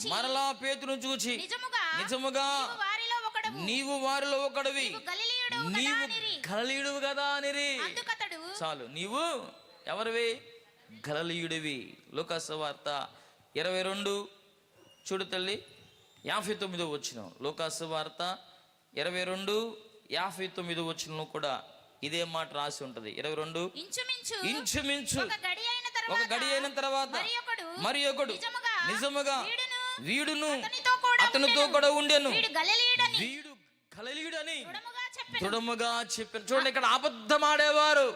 చూచి మరలా పేతును చూచి నిజముగా నిజముగా నీవు వారిలో ఒకడు నీవు వారిలో ఒకడివి. నీవు. గలలీయుడు కదా అనిరి. చాలు. నీవు ఎవరివి? గలలీయుడివి. లోకాసు వార్త ఇరవై రెండు. చూడు తల్లి యాభై తొమ్మిదో వచ్చిన లోకాసు వార్త ఇరవై రెండు యాభై తొమ్మిదో వచ్చిన కూడా ఇదే మాట రాసి ఉంటది. ఇరవై రెండు. ఇంచుమించు ఒక గడి అయిన తర్వాత మరి ఒకడు నిజముగా వీడును అతనితో కూడా ఉండెను. వీడు గలిలీయుడని. దృఢముగా చెప్పారు చూడండి ఇక్కడ అబద్ధం ఆడేవారు.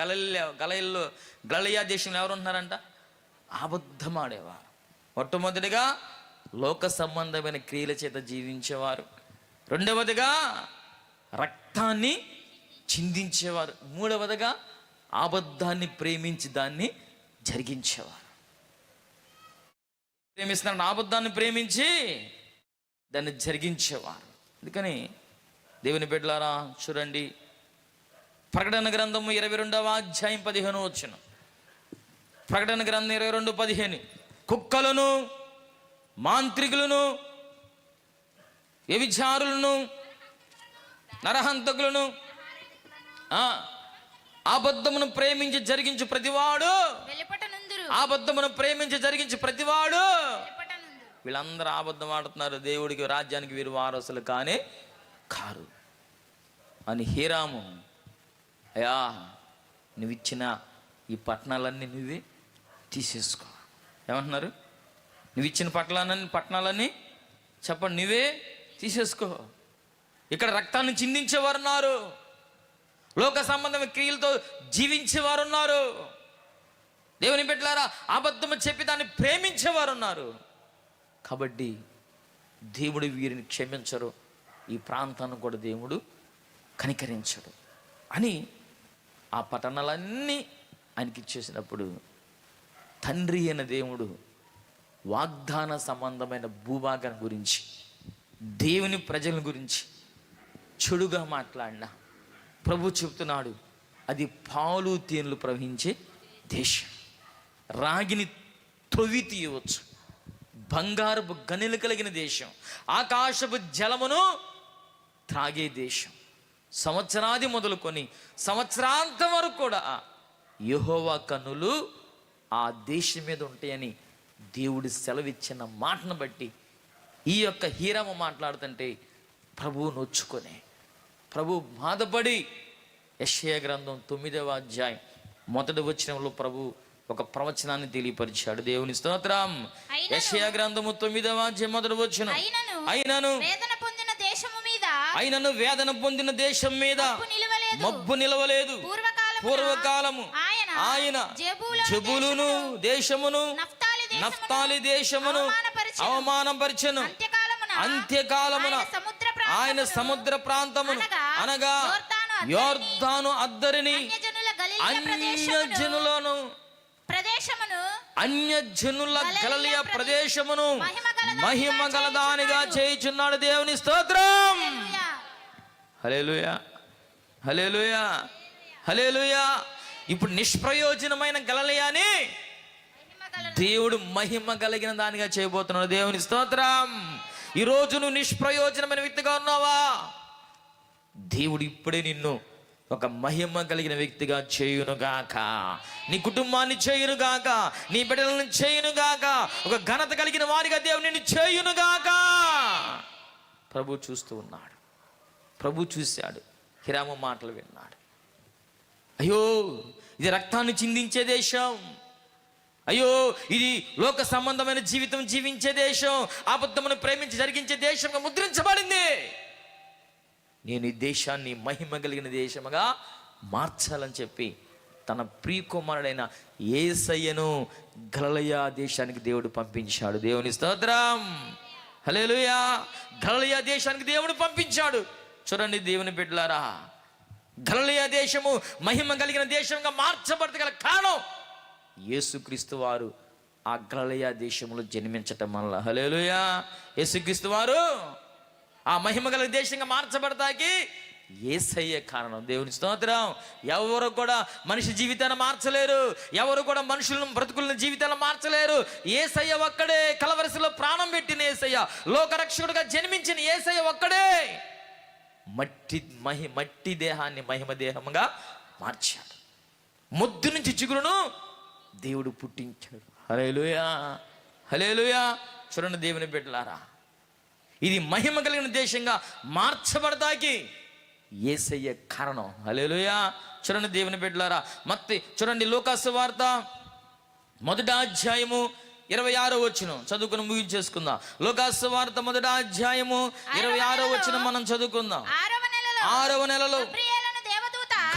గలల్య గలయిల్లో గలలియా దేశంలో ఎవరు ఉంటున్నారంట? అబద్ధం ఆడేవారు. మొట్టమొదటిగా లోక సంబంధమైన క్రియల చేత జీవించేవారు. రెండవదిగా రక్తాన్ని చిందించేవారు. మూడవదిగా అబద్ధాన్ని ప్రేమించి దాన్ని జరిగించేవారు. ప్రేమిస్తున్న అబద్ధాన్ని ప్రేమించి దాన్ని జరిగించేవారు. అందుకని దేవుని బిడ్డలారా చూడండి. ప్రకటన గ్రంథము ఇరవై రెండవ అధ్యాయం పదిహేను వచ్చిన. ప్రకటన గ్రంథం ఇరవై రెండు పదిహేను. కుక్కలను మాంత్రికులను వ్యభిచారులను నరహంతకులను అబద్ధమును ప్రేమించి జరిగించు ప్రతివాడు అబద్ధమును ప్రేమించి జరిగించు ప్రతివాడు వీళ్ళందరూ అబద్ధం ఆడుతున్నారు. దేవుడికి రాజ్యానికి వీరు వారసులు కానే కారు. అని హీరాము అయ్యా నువ్వు ఇచ్చిన ఈ పట్టణాలన్నీ నువ్వే తీసేసుకో. ఏమంటున్నారు? నువ్వు ఇచ్చిన పట్టణాలన్నీ పట్టణాలన్నీ చెప్పండి నువ్వే తీసేసుకో. ఇక్కడ రక్తాన్ని చిందించేవారు ఉన్నారు లోక సంబంధమైన క్రియలతో జీవించేవారు ఉన్నారు దేవుని బిడ్డలారా అబద్ధము చెప్పి దాన్ని ప్రేమించేవారు ఉన్నారు కాబట్టి దేవుడు వీరిని క్షమించరు ఈ ప్రాంతాన్ని కూడా దేవుడు కనికరించడు అని ఆ పట్టణాలన్నీ ఆయనకి ఇచ్చేసినప్పుడు తండ్రి అయిన దేవుడు వాగ్దాన సంబంధమైన భూభాగం గురించి దేవుని ప్రజల గురించి చెడుగా మాట్లాడిన ప్రభు చెప్తున్నాడు అది పాలు తేనెలు ప్రవహించే దేశం. రాగిని తొవి తీయవచ్చు. బంగారపు గనులు కలిగిన దేశం ఆకాశపు జలమును త్రాగే దేశం. సంవత్సరాది మొదలుకొని సంవత్సరాంతం వరకు కూడా యహోవా కనులు ఆ దేశం మీద ఉంటాయని దేవుడు సెలవిచ్చిన మాటను బట్టి ఈ యొక్క హీరమ్మ మాట్లాడుతుంటే ప్రభువు నొచ్చుకొని ప్రభు బాధపడి యశయ గ్రంథం తొమ్మిదవ అధ్యాయం మొదటి వచ్చినంలో ప్రభు ఒక ప్రవచనాన్ని తెలియపరిచాడు. దేవుని స్తోత్రం. యెషయా గ్రంథము తొమ్మిదవ మొదటి వచనం. అయినను. అయినను. వేదన పొందిన దేశము మీద. అయినను వేదన పొందిన దేశం మీద. మబ్బు నిలవలేదు. పూర్వకాలము. ఆయన జెబూలూను జబులును దేశమును నఫ్తాలి దేశమును అవమానపరిచెను. అంత్యకాలమున ఆయన సముద్ర ప్రాంతమును అనగా యోర్ధాను అద్దరిని అన్యజనుల గలిలయ అన్య ప్రదేశమును మహిమ గలదానిగా చేయుచున్నాడు. దేవుని స్తోత్రం. హలేలుయా హలేలుయా హలేలుయా ఇప్పుడు నిష్ప్రయోజనమైన గలలయాని దేవుడు మహిమ కలిగిన దానిగా చేయబోతున్నాడు దేవుని స్తోత్రం. ఈ రోజు నువ్వు నిష్ప్రయోజనమైన వ్యక్తిగా ఉన్నావా? దేవుడు ఇప్పుడే నిన్ను ఒక మహిమ కలిగిన వ్యక్తిగా చేయునుగాక. నీ కుటుంబాన్ని చేయునుగాక నీ బిడ్డలను చేయునుగాక ఒక ఘనత కలిగిన వారిగా దేవుని నిన్ను చేయునుగాక. ప్రభు చూస్తూ ఉన్నాడు. ప్రభు చూశాడు. హిరామ మాటలు విన్నాడు. అయ్యో ఇది రక్తాన్ని చిందించే దేశం. అయ్యో ఇది లోక సంబంధమైన జీవితం జీవించే దేశం. అబద్ధమును ప్రేమించి జరిగించే దేశంగా ముద్రించబడింది. నేను ఈ దేశాన్ని మహిమ కలిగిన దేశముగా మార్చాలని చెప్పి తన ప్రియకుమారుడైన ఏసయ్యను గలలయ దేశానికి దేవుడు పంపించాడు. దేవుని స్తోత్రం. హలేలుయా గలలయ దేశానికి దేవుడు పంపించాడు. చూడండి దేవుని బిడ్డలారా. గలలయ దేశము మహిమ కలిగిన దేశంగా మార్చబడత గల కారణం యేసుక్రీస్తు వారు ఆ గలలయ దేశంలో జన్మించటం వల్ల. హలేలుయా యేసుక్రీస్తు వారు ఆ మహిమ గల దేశంగా మార్చబడతాకి ఏసయ్య కారణం. దేవుని స్తోత్రం. ఎవరు కూడా మనిషి జీవితాన్ని మార్చలేరు. ఎవరు కూడా మనుషులను బ్రతుకులను జీవితాలను మార్చలేరు. ఏసయ్య ఒక్కడే. కలవరసలో ప్రాణం పెట్టిన ఏసయ్య. లోకరక్షకుడుగా జన్మించిన ఏసయ్య ఒక్కడే. మట్టి మహి మట్టి దేహాన్ని మహిమ దేహంగా మార్చాడు. ముద్దు నుంచి చిగురును దేవుడు పుట్టించాడు. హలేలుయా హలేలుయా చూడండి దేవుని బిడ్డలారా. ఇది మహిమ కలిగిన దేశంగా మార్చబడతాకి. ఏసయ్య కారణం. హలేలుయా చూడండి దేవుని బిడ్డలారా. మత్తి చూడండి లోకాసు వార్త. మొదటి అధ్యాయము ఇరవై ఆరో వచ్చిన. చదువుకుని ముగించేసుకుందాం. లోకాసు వార్త మొదటి అధ్యాయము ఇరవై ఆరో వచ్చిన మనం చదువుకుందాం. ఆరవ నెలలో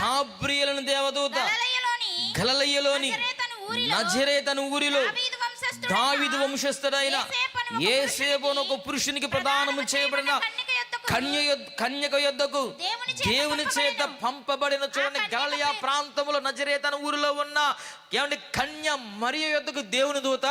గబ్రియేలును దేవదూత గలలయ్యలోని నజరేతను ఊరిలో దావీదు వంశస్థుడైన యేసేపును ఒక పురుషునికి ప్రదానము చేయబడిన కన్య కన్యక యొద్దకు దేవుని చేత పంపబడిన చూడండి గలయా ప్రాంతములో నజరేతన ఊరిలో ఉన్న ఏమంటే కన్య మరియ యొద్దకు దేవుని దూత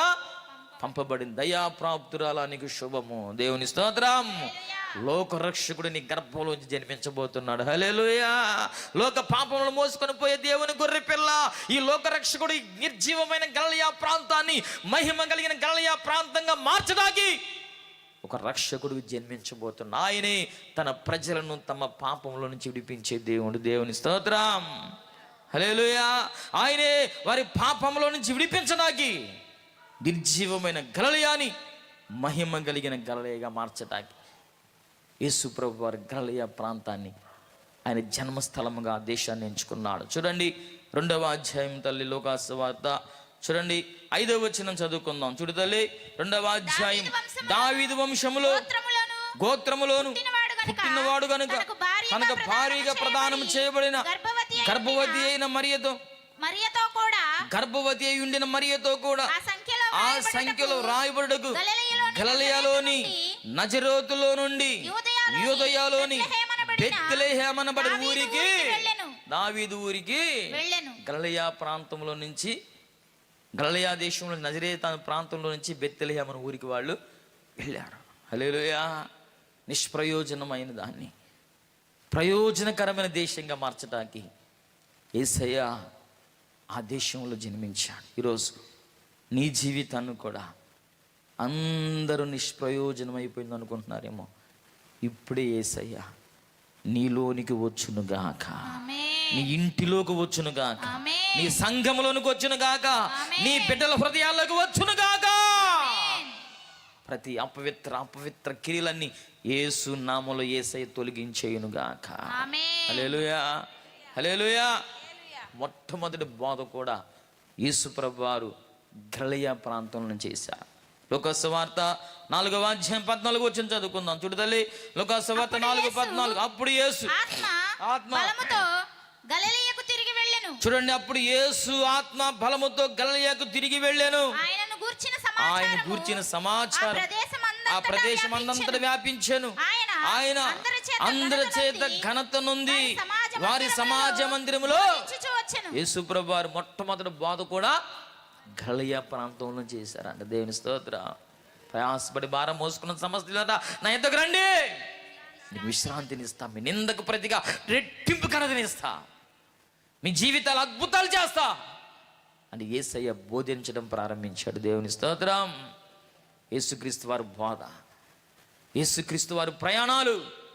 పంపబడింది. దయా ప్రాప్తురాలానికి శుభము. దేవుని స్తోత్రం. లోకరక్షకుడు నీ గర్భంలోంచి జన్మించబోతున్నాడు. హలేలుయా లోక పాపములు మోసుకొని పోయే దేవుని గొర్రె పిల్ల ఈ లోకరక్షకుడు నిర్జీవమైన గలయా ప్రాంతాన్ని మహిమ కలిగిన గలయా ప్రాంతంగా మార్చడానికి ఒక రక్షకుడు జన్మించబోతున్న ఆయనే తన ప్రజలను తమ పాపంలో నుంచి విడిపించే దేవుడు. దేవుని స్తోత్రం. హలేలుయా ఆయనే వారి పాపంలో నుంచి విడిపించడానికి నిర్జీవమైన గలలయాని మహిమ కలిగిన గలలయగా మార్చడానికి యేసు ప్రభు వారి గలలయ ప్రాంతాన్ని ఆయన జన్మస్థలముగా దేశాన్ని ఎంచుకున్నాడు. చూడండి రెండవ అధ్యాయం తల్లి లోకాసు వార్త చూడండి ఐదవ వచనం చదువుకుందాం. చూడు తల్లి రెండవ అధ్యాయం దావీదు వంశములో గోత్రములను పుట్టినవాడు గనుక తనకు భారీగా ప్రదానం చేయబడిన గర్భవతి అయిన మరియతో మరియతో కూడా గర్భవతి అయి ఉండిన మరియతో కూడా ఆ సంఖ్యలో రాయబడుటకు. గలిలయలోని నజరోతులో నుండి యూదయలోని దావీదు ఊరికి. దావీదు ఊరికి గలలియా ప్రాంతంలో నుంచి గలలియా దేశంలో నజరేత ప్రాంతంలో నుంచి బెత్తెలహేమన ఊరికి వాళ్ళు వెళ్ళారు. హలేలుయా నిష్ప్రయోజనమైన దాన్ని. ప్రయోజనకరమైన దేశంగా మార్చడానికి ఏసయ్య ఆ దేశంలో జన్మించాడు. ఈరోజు నీ జీవితాన్ని కూడా అందరూ నిష్ప్రయోజనం అయిపోయింది అనుకుంటున్నారేమో. ఇప్పుడే ఏసయ్య నీలోనికి వచ్చునుగాక నీ ఇంటిలోకి వచ్చును గాక. ఆమేన్. నీ సంఘములోనికి వచ్చును గాక. ఆమేన్. నీ బిడ్డల హృదయాల్లోకి వచ్చును గాక. ప్రతి అపవిత్ర అపవిత్ర క్రియలన్నీ ఏసై తొలగించేయును గాక. ఆమేన్. హల్లెలూయా. హల్లెలూయా. మొట్టమొదటి బోధ కూడా యేసు ప్రభు వారు గలయ ప్రాంతంలో చేశారు లోకస్వార్త నాలుగవ అధ్యాయం పద్నాలుగు వచ్చిన చదువుకుందాం. చూడు తల్లి లోకస్వార్త నాలుగు పద్నాలుగు. అప్పుడు యేసు. ఆత్మ గలిలయకు తిరిగి వెళ్ళెను. చూడండి అప్పుడు యేసు ఆత్మ బలముతో గలలియాకు తిరిగి వెళ్ళాను. ఆయనను గూర్చిన ఆయన గూర్చిన సమాచారం. ఆ ప్రదేశం అందంతటా వ్యాపించాను. ఆయన అందరి చేత ఘనత నొంది వారి సమాజ మందిరములో వచ్చెను. యేసుప్రభు వారు మొట్టమొదటి బాధ కూడా గళయ ప్రాంతంలో చేశారంట. దేవుని స్తోత్ర. ప్రయాసపడి భారం మోసుకున్న సమస్య నా ఎంతకు రండి. నీకు విశ్రాంతిని ఇస్తా మీ నిందకు ప్రతిగా రెట్టింపు కనదినిస్తా. మీ జీవితాలు అద్భుతాలు చేస్తా. అని ఏసయ్య బోధించడం ప్రారంభించాడు దేవుని స్తోత్రం. యేసుక్రీస్తు వారి బోధ. యేసుక్రీస్తు వారి ప్రయాణాలు.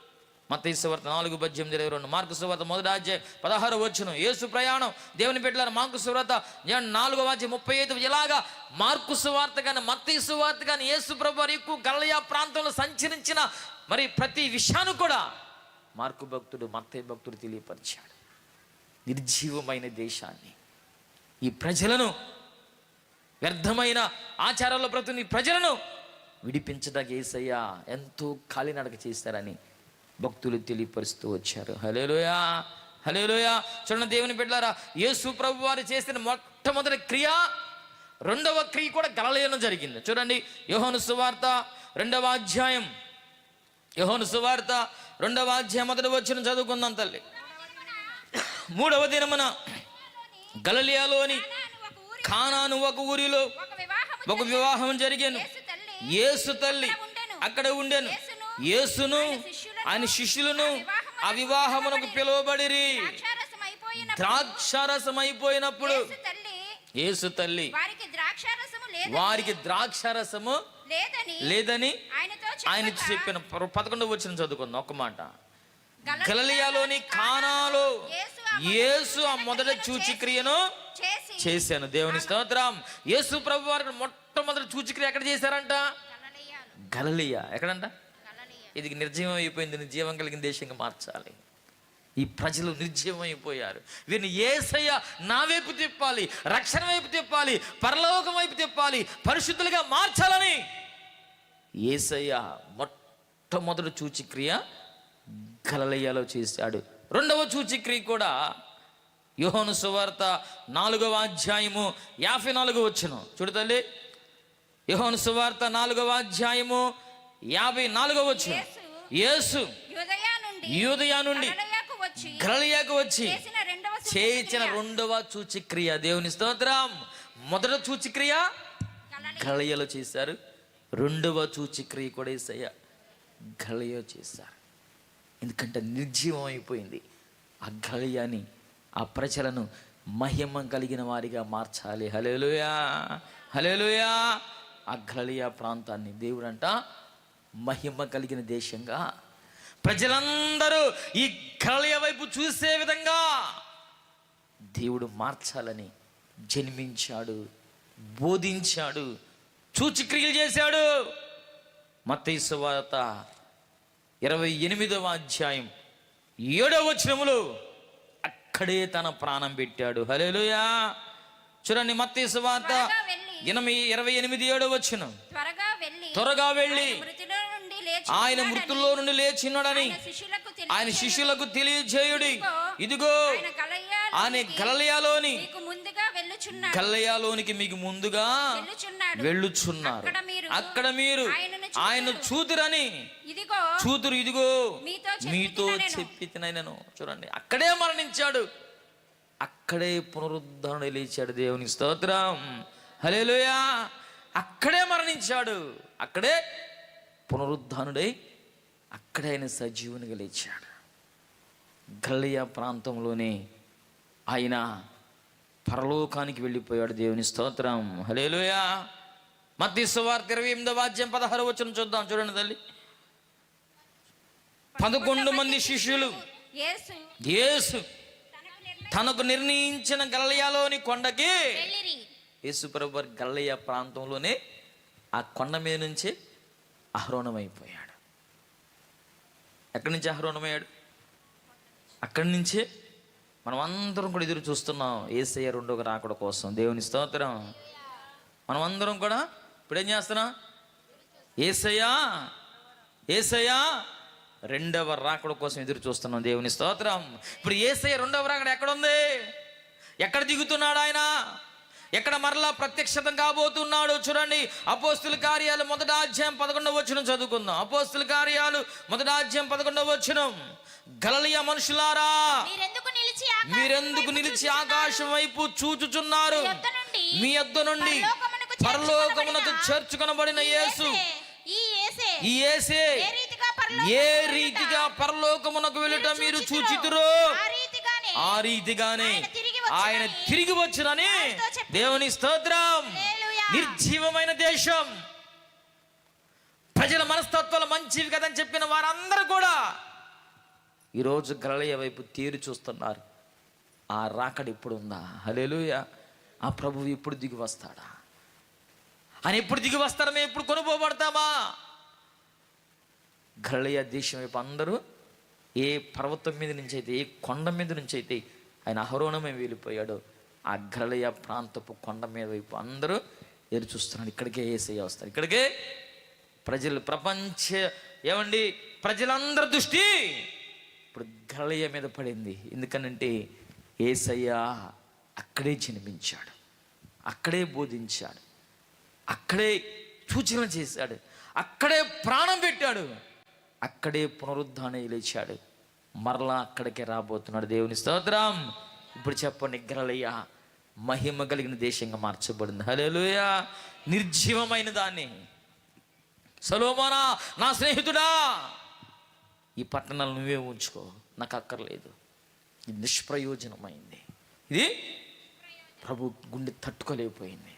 మతేశ్వార్త నాలుగు పద్దెనిమిది ఇరవై రెండు. మార్కు సువార్త మొదటి అధ్యాయం పదహారు వచ్చును యేసు ప్రయాణం. దేవుని పెట్టారు మార్కు సువార్త నాలుగో అధ్యాయం ముప్పై ఐదు. ఇలాగా మార్కు సువార్త కానీ మత్తయి సువార్త కానీ యేసు ప్రభు ఎక్కువ గల్లయా ప్రాంతంలో సంచరించిన మరి ప్రతి విషయాన్ని కూడా మార్కు భక్తుడు మత్తయ్య భక్తుడు తెలియపరిచాడు. నిర్జీవమైన దేశాన్ని. ఈ ప్రజలను వ్యర్థమైన ఆచారాల్లో ప్రతి ప్రజలను విడిపించడానికి ఏసయ్య ఎంతో కాలినడక చేశారని భక్తులు తెలియపరుస్తూ వచ్చారు. హలేలోయా హలేలోయా చూడండి దేవుని బిడ్డారా యేసు ప్రభు వారు చేసిన మొట్టమొదటి క్రియ రెండవ క్రియ కూడా గలలయలో జరిగింది. చూడండి యోహోను సువార్త రెండవ అధ్యాయం. యోహోను సువార్త రెండవ అధ్యాయం మొదటి వచ్చిన చదువుకుందాం తల్లి. మూడవ దినమున గలలియాలోని కానాను ఒక ఊరిలో ఒక వివాహం జరిగాను. యేసు తల్లి. అక్కడ ఉండెను. యేసును ఆయన శిష్యులను, అవివాహమునకు పిలువబడిరి. ద్రాక్షారసం అయిపోయిన ద్రాక్షారసం అయిపోయినప్పుడు యేసు తల్లి వారికి ద్రాక్షారసము లేదని ఆయన చెప్పిన పదకొండు వచ్చిన చదువుకుందాం ఒక్క మాట. గలలియా గలలియాలోని కానాలో యేసు ఆ మొదట చూచిక్రియను చేశాను. దేవుని స్తోత్రం. యేసు ప్రభు వారికి మొట్టమొదటి సూచిక్రియ ఎక్కడ చేశారంట? గలలియా. ఎక్కడంట? ఇది నిర్జీవం అయిపోయింది జీవం కలిగిన దేశంగా మార్చాలి. ఈ ప్రజలు నిర్జీవమైపోయారు వీరిని ఏసయ్య నా వైపు తిప్పాలి రక్షణ వైపు తిప్పాలి పరలోకం వైపు తిప్పాలి పరిశుద్ధులుగా మార్చాలని. ఏసయ్య మొట్టమొదటి చూచిక్రియ గలలయ్యలో చేశాడు. రెండవ చూచిక్రియ కూడా యోహోను సువార్త నాలుగవ అధ్యాయము యాభై నాలుగు వచ్చును చూడు తల్లి యోహోను సువార్త నాలుగవ అధ్యాయము యాభై నాలుగవ వచ్చును యేసు యూదయా నుండి గలలియాకు వచ్చి వచ్చి చేయించిన రెండవ సూచిక్రియ. దేవుని స్తోత్రం. మొదట సూచిక్రియ గలయలో చేశారు. రెండవ సూచిక్రియ కూడా ఏసయ్య గలయ చేశారు. ఎందుకంటే నిర్జీవం అయిపోయింది. ఆ గలయాని ఆ ప్రజలను మహిమ కలిగిన వారిగా మార్చాలి. హలేలుయా హలేలుయా ఆ గలయ ప్రాంతాన్ని దేవుడంట మహిమ కలిగిన దేశంగా. ప్రజలందరూ ఈ గలయ వైపు చూసే విధంగా దేవుడు మార్చాలని జన్మించాడు బోధించాడు సూచిక్రియలు చేశాడు. మత్తయి వార్త ఇరవై ఎనిమిదవ అధ్యాయం ఏడవ వచనములో అక్కడే తన ప్రాణం పెట్టాడు. హలేలుయా చూడండి మత్తయి వార్త ఎనభై ఇరవై ఎనిమిది ఏడవ వచనం. త్వరగా వెళ్ళి త్వరగా వెళ్ళి మృతిలో నుండి లేచి ఆయన మృతుల్లో నుండి లేచిన్నాడని ఆయన శిష్యులకు తెలియజేయుడి. ఇదిగో ఆయన నుండి గలలియాలోని మీకు ముందుగా వెళ్ళుచున్నారు. అక్కడ మీరు ఆయన చూతురని చూతురు ఇదిగో. మీతో మీతో చెప్పిన నేను. చెప్పినను చూడండి అక్కడే మరణించాడు. అక్కడే పునరుద్ధరణ లేచాడు దేవుని స్తోత్రం. హలేలుయా అక్కడే మరణించాడు. అక్కడే పునరుద్ధానుడై అక్కడే ఆయన సజీవునిగా లేచాడు. గల్లియా ప్రాంతంలోనే ఆయన పరలోకానికి వెళ్ళిపోయాడు దేవుని స్తోత్రం. హలేలుయా మత్తి సువార్త ఇరవై ఎనిమిదో వాద్యం పదహారు వచ్చిన చూద్దాం. చూడండి తల్లి. పదకొండు మంది శిష్యులు. యేసు. తనకు నిర్ణయం తనకు నిర్ణయించిన గల్లయాలోని కొండకి యేసు ప్రభు గల్లయ్య ప్రాంతంలోనే ఆ కొండ మీద నుంచే అహరోణమైపోయాడు ఎక్కడి నుంచి అహరోణమయ్యాడు అక్కడి నుంచే మనం అందరం కూడా ఎదురు చూస్తున్నాం. ఏసయ్య రెండోగా రాకడ కోసం. దేవుని స్తోత్రం. మనం అందరం కూడా ఇప్పుడు ఏం చేస్తున్నాం? ఏసయ్యా ఏసయ్యా రెండవ రాకడ కోసం ఎదురు చూస్తున్నాం. దేవుని స్తోత్రం. ఇప్పుడు ఏసయ్య రెండవ రాకడ ఎక్కడ ఉంది ఎక్కడ దిగుతున్నాడు ఆయన? ఎక్కడ మరలా ప్రత్యక్షతం కాబోతున్నాడు చూడండి. అపోస్తుల కార్యాలు మొదట అధ్యాయం పదకొండవ వచ్చిన చదువుకుందాం. అపోస్తుల కార్యాలు మొదట అధ్యాయం పదకొండవ వచ్చిన గలలియ మనుషులారా మీరెందుకు నిలిచి ఆకాశం వైపు చూచుచున్నారు? మీ యొద్ద నుండి పరలోకమునకు చేర్చుకొనబడిన యేసు. ఈ యేసే. ఏ రీతిగా పరలోకమునకు వెళ్ళుట? మీరు చూచితురో? ఆ రీతిగానే ఆయన తిరిగి వచ్చునని దేవుని స్తోత్రం. నిర్జీవమైన దేశం. ప్రజల మనస్తత్వాలు మంచివి కదని చెప్పిన వారందరూ కూడా ఈరోజు గలయ వైపు తీరు చూస్తున్నారు. ఆ రాకడ ఇప్పుడు ఉందా? హలేలుయ ఆ ప్రభువు ఎప్పుడు దిగి వస్తాడా? ఆయన ఎప్పుడు దిగి వస్తాడా మేము ఎప్పుడు కొనుక్కోబడతామా గలయ దేశం వైపు అందరూ ఏ పర్వతం మీద నుంచి అయితే ఏ కొండ మీద నుంచి అయితే ఆయన అహరోణమే వెళ్ళిపోయాడు. ఆ గలయ ప్రాంతపు కొండ మీద వైపు అందరూ ఎదురు చూస్తున్నాడు ఇక్కడికే ఏసయ్య వస్తారు. ఇక్కడికే ప్రజలు ప్రపంచ ఏమండి? ప్రజలందరి దృష్టి ఇప్పుడు గలయ మీద పడింది. ఎందుకనంటే ఏసయ్య అక్కడే జన్మించాడు. అక్కడే బోధించాడు. అక్కడే సూచన చేశాడు. అక్కడే ప్రాణం పెట్టాడు. అక్కడే పునరుద్ధానం లేచాడు. మరలా అక్కడికే రాబోతున్నాడు. దేవుని స్తోత్రం. ఇప్పుడు చెప్పండి గలయ్య మహిమ కలిగిన దేశంగా మార్చబడింది. హలేలుయ నిర్జీవమైన దాన్ని. సలోమానా నా స్నేహితుడా. ఈ పట్టణాలు నువ్వే ఉంచుకో. నాకు అక్కర్లేదు. ఇది నిష్ప్రయోజనమైంది. ఇది ప్రభు గుండె తట్టుకోలేకపోయింది.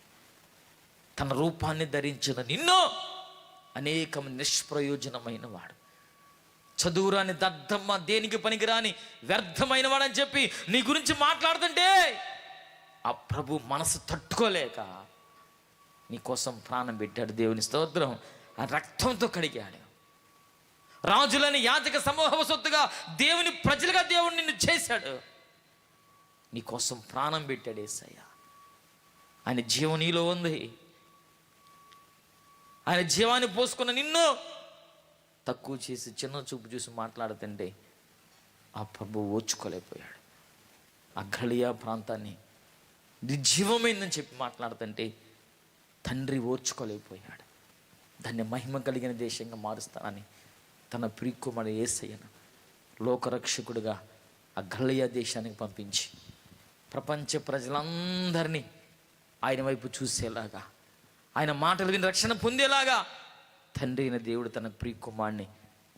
తన రూపాన్ని ధరించిన నిన్ను అనేకం నిష్ప్రయోజనమైన వాడు. చదువురాని దద్దమ్మ దేనికి పనికిరాని వ్యర్థమైన వాడని చెప్పి నీ గురించి మాట్లాడుతుంటే ఆ ప్రభు మనసు తట్టుకోలేక నీకోసం ప్రాణం పెట్టాడు దేవుని స్తోత్రం. ఆ రక్తంతో కడిగాడు. రాజులని యాజక సమూహ సొత్తుగా దేవుని ప్రజలుగా దేవుడు నిన్ను చేశాడు. నీకోసం ప్రాణం పెట్టాడు ఏసయ్య. ఆయన జీవం నీలో ఉంది. ఆయన జీవాన్ని పోసుకున్న నిన్ను తక్కువ చేసి చిన్న చూపు చూసి మాట్లాడుతుంటే ఆ ప్రభు ఓచుకోలేకపోయాడు ఆ గళియా ప్రాంతాన్ని నిర్జీవమైందని చెప్పి మాట్లాడుతుంటే తండ్రి ఓర్చుకోలేకపోయాడు. దాన్ని మహిమ కలిగిన దేశంగా మారుస్తానని తన ప్రియకుమారు ఏసయ్యను లోకరక్షకుడిగా ఆ గళియా దేశానికి పంపించి ప్రపంచ ప్రజలందరినీ ఆయన వైపు చూసేలాగా ఆయన మాటలు విని రక్షణ పొందేలాగా తండ్రి అయిన దేవుడు తన ప్రియకుమార్ని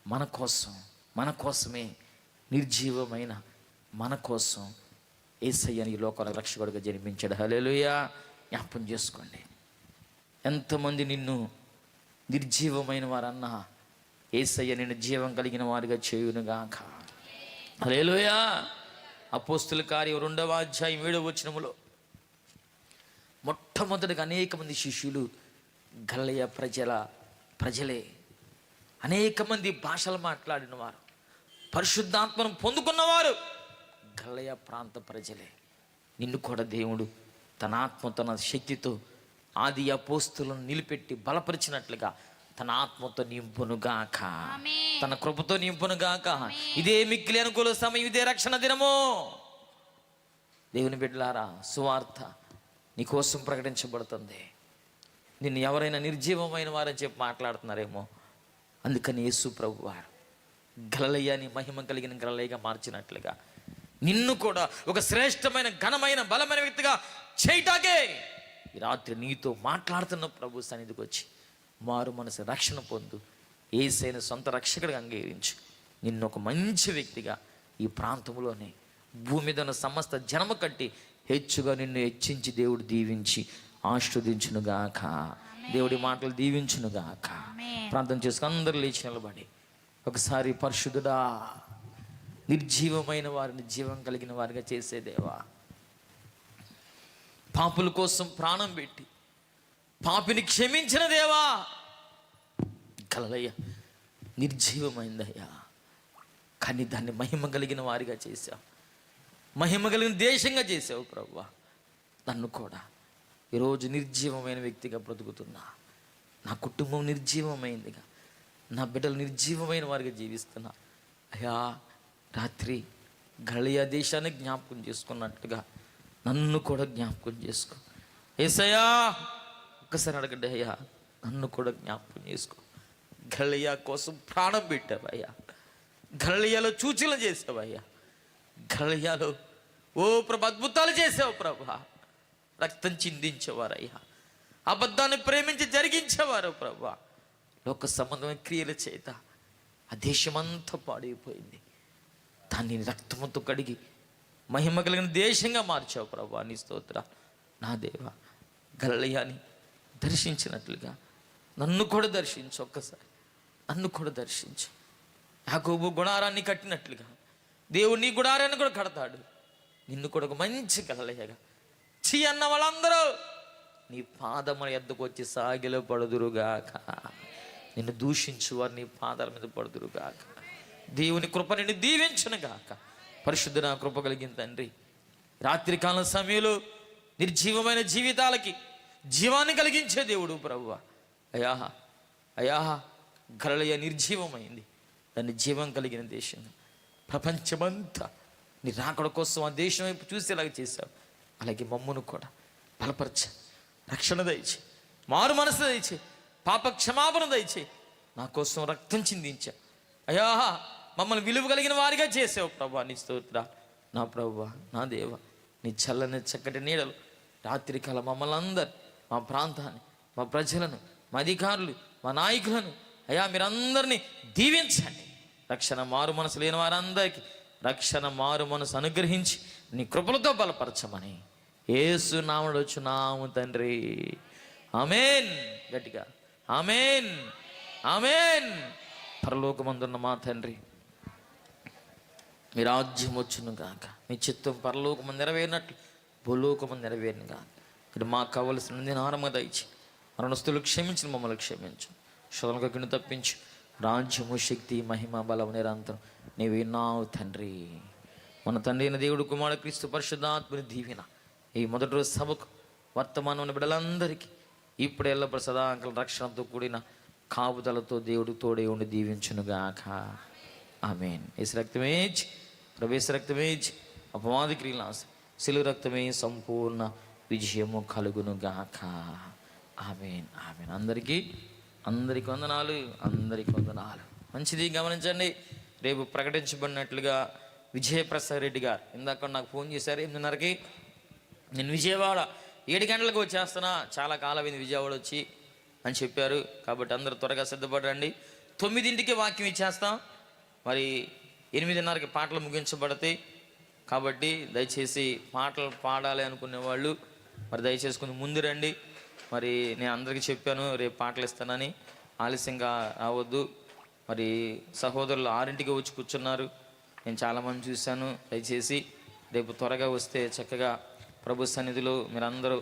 మన కోసం మన కోసమే నిర్జీవమైన మన కోసం ఏసయ్యని ఈ లోకాల రక్షకుడిగా జన్మించాడు. హలేలుయా జ్ఞాపం చేసుకోండి. ఎంతమంది నిన్ను నిర్జీవమైన వారన్నా ఏసయ్య నిన్ను జీవం కలిగిన వారిగా చేయునుగాక. హలేలుయా అపోస్తుల కార్యం రెండవ అధ్యాయం ఏడవ వచనములో మొట్టమొదటిగా అనేక మంది శిష్యులు గల్లయ్య ప్రజల ప్రజలే. అనేక మంది భాషలు మాట్లాడిన వారు పరిశుద్ధాత్మను పొందుకున్నవారు గల్లయ ప్రాంత ప్రజలే. నిన్ను కూడా దేవుడు తన ఆత్మ తన శక్తితో ఆది అపోస్తులను నిలిపెట్టి బలపరిచినట్లుగా తన ఆత్మతో నింపునుగాక. తన కృపతో నింపునుగాక. ఇదే మిక్కిలి అనుకూల సమయం ఇదే రక్షణ దినము. దేవుని బిడ్డలారా సువార్త నీకోసం ప్రకటించబడుతుంది. నిన్ను ఎవరైనా నిర్జీవమైన వారని చెప్పి మాట్లాడుతున్నారేమో. అందుకని యేసు ప్రభు వారు గలలయ్యాని మహిమ కలిగిన గలలయ్యగా మార్చినట్లుగా నిన్ను కూడా ఒక శ్రేష్టమైన ఘనమైన బలమైన వ్యక్తిగా చేయటాకే ఈ రాత్రి నీతో మాట్లాడుతున్న ప్రభు సన్నిధికి వచ్చి మారు మనసు రక్షణ పొందు. ఏసైన సొంత రక్షకుడిగా అంగీకరించు. నిన్ను ఒక మంచి వ్యక్తిగా ఈ ప్రాంతంలోనే భూమి మీద ఉన్న సమస్త జనము కట్టి హెచ్చుగా నిన్ను హెచ్చించి దేవుడు దీవించి ఆస్వాదించునుగాక దేవుడి మాటలు దీవించునుగాక. ప్రార్థన చేసుకుని అందరూ లేచి నిలబడి. ఒకసారి పరిశుద్ధుడా నిర్జీవమైన వారిని జీవం కలిగిన వారిగా చేసే దేవా. పాపుల కోసం ప్రాణం పెట్టి పాపిని క్షమించిన దేవా. కలలయ్య నిర్జీవమైందయ్యా. కానీ దాన్ని మహిమ కలిగిన వారిగా చేశావు. మహిమ కలిగిన దేశంగా చేసావు ప్రభు నన్ను కూడా. ఈరోజు నిర్జీవమైన వ్యక్తిగా బ్రతుకుతున్నా. నా కుటుంబం నిర్జీవమైందిగా. నా బిడ్డలు నిర్జీవమైన వారిగా జీవిస్తున్నా. అయ్యా రాత్రి గళియా దేశాన్ని జ్ఞాపకం చేసుకున్నట్టుగా నన్ను కూడా జ్ఞాపకం చేసుకో. ఏసయ్యా ఒక్కసారి అడగండి అయ్యా నన్ను కూడా జ్ఞాపకం చేసుకో. గళియా కోసం ప్రాణం పెట్టావయ్యా. గళియాలో సూచనలు చేసావయ్యా. గళియాలో ఓ ప్రభు అద్భుతాలు చేసావు ప్రభా. రక్తం చిందించేవారయ్యా అబద్ధాన్ని ప్రేమించి జరిగించేవారు ప్రభా. లోక సంబంధమైన క్రియల చేత ఆ దేశమంతా పాడైపోయింది. దాన్ని రక్తముతో కడిగి మహిమ కలిగిన దేశంగా మార్చావు ప్రభా నీ స్తోత్ర. నా దేవ గలయాని దర్శించినట్లుగా నన్ను కూడా దర్శించు ఒక్కసారి. నన్ను కూడా దర్శించు. యాకోబు గుణారాన్ని కట్టినట్లుగా. దేవుడు నీ గుణారాన్ని కూడా కడతాడు. నిన్ను కూడా ఒక మంచి కలలయ్యగా చీ అన్న వాళ్ళందరూ నీ పాదముల ఎద్దకు వచ్చి సాగిలో పడుదురుగాక. నిన్ను దూషించువారు నీ పాదాల మీద పడుదురుగాక. దేవుని కృప నిన్ను దీవించునుగాక. పరిశుద్ధ నా కృప కలిగిన తండ్రి రాత్రికాలం సమయంలో నిర్జీవమైన జీవితాలకి జీవాన్ని కలిగించే దేవుడు ప్రభువ. అయాహా అయా గలయ నిర్జీవమైంది. దాన్ని జీవం కలిగిన దేశం. ప్రపంచమంతా నీ రాకడ కోసం ఆ దేశం వైపు చూసేలాగా చేశావు. అలాగే మమ్మును కూడా. బలపరచ రక్షణ దయచే మారు మనసు దయచే పాప క్షమాపణ దయచే నా కోసం రక్తం చిందించా. అయ్యా మమ్మల్ని విలువ కలిగిన వారిగా చేసావు ప్రభా నీ స్తోత్ర. నా ప్రభు నా దేవ నీ చల్లని చక్కటి నీడలు రాత్రికాల మమ్మల్ని అందరు మా ప్రాంతాన్ని మా ప్రజలను మా అధికారులు మా నాయకులను అయ్యా మీరందరినీ దీవించండి. రక్షణ మారు మనసు లేని వారందరికీ రక్షణ మారు మనసు అనుగ్రహించి నీ కృపలతో బలపరచమని ఏసు నామడు వచ్చున్నాము తండ్రి. ఆమెన్. గట్టిగా. ఆమెన్. ఆమెన్. పరలోకమందున్న మా తండ్రి. మీ రాజ్యం వచ్చును గాక. మీ చిత్తం పరలోకము నెరవేరినట్లు భూలోకము నెరవేరును గాక. ఇక్కడ మాకు కావలసిన దినారమ దయచి మరణస్తులు క్షమించిన మమ్మల్ని క్షమించు. శోధనకు తప్పించు. రాజ్యము శక్తి మహిమ బలం నిరంతరం నీవు విన్నావు తండ్రి. మన తండ్రి అయిన దేవుడు కుమార క్రీస్తు పరిశుద్ధాత్మని దీవిన ఈ మొదటి రోజు సభకు వర్తమానం ఉన్న బిడ్డలందరికీ ఇప్పుడు ఎల్లప్పుడు సదాంకల రక్షణతో కూడిన కాపుదలతో దేవుడు తోడే ఉండి దీవించునుగాక. ఆమెన్. ఏసు రక్తమేజ్ ప్రవేశ రక్తమేజ్ అపవాది క్రీలాస్ శిలు రక్తమే సంపూర్ణ విజయము కలుగును గాక ఆమెన్. ఆమెన్. అందరికీ అందరికి వందనాలు అందరికి వందనాలు. మంచిది గమనించండి. రేపు ప్రకటించబడినట్లుగా విజయప్రసాద్ రెడ్డి గారు ఇందాక నాకు ఫోన్ చేశారు ఎనిమిదిన్నరకి నేను విజయవాడ ఏడు గంటలకు వచ్చేస్తున్నా. చాలా కాలం అయింది విజయవాడ వచ్చి అని చెప్పారు. కాబట్టి అందరూ త్వరగా సిద్ధపడండి. తొమ్మిదింటికి వాక్యం ఇచ్చేస్తాం. మరి ఎనిమిదిన్నరకి పాటలు ముగించబడతాయి. కాబట్టి దయచేసి పాటలు పాడాలి అనుకునే వాళ్ళు మరి దయచేసి కొంచెం ముందు రండి. మరి నేను అందరికీ చెప్పాను రేపు పాటలు ఇస్తానని. ఆలస్యంగా రావద్దు. మరి సహోదరులు ఆరింటికి వచ్చి కూర్చున్నారు. నేను చాలామంది చూశాను. దయచేసి రేపు త్వరగా వస్తే చక్కగా ప్రభు సన్నిధిలో మీరందరూ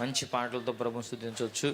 మంచి పాటలతో ప్రభు స్థుతించవచ్చు.